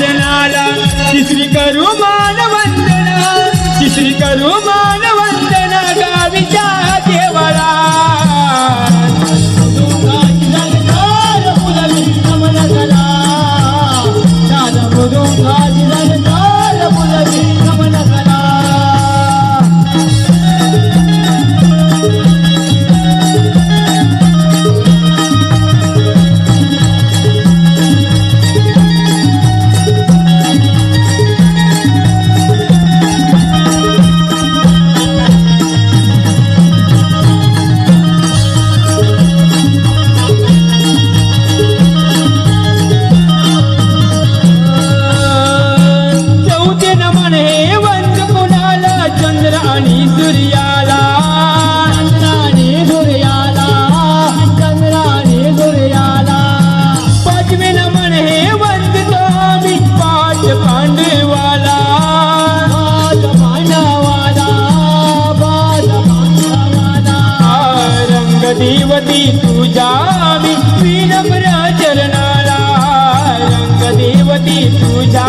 शरणाला श्री करू मानवंदना श्री करू मानवंदना देवती तुझा विनम्र चरणाला रंगदेवती तुझा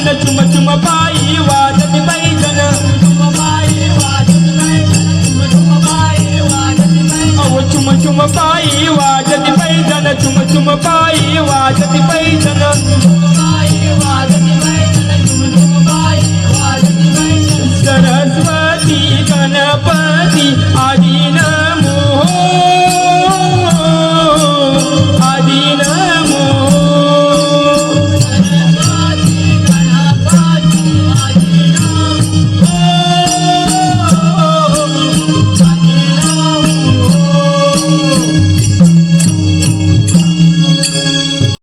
पैजन चुम चुम पायी वाजती पैजन अहो चुम चुम पायी वाजती पैजन चुम चुम पायी वाजती पैजन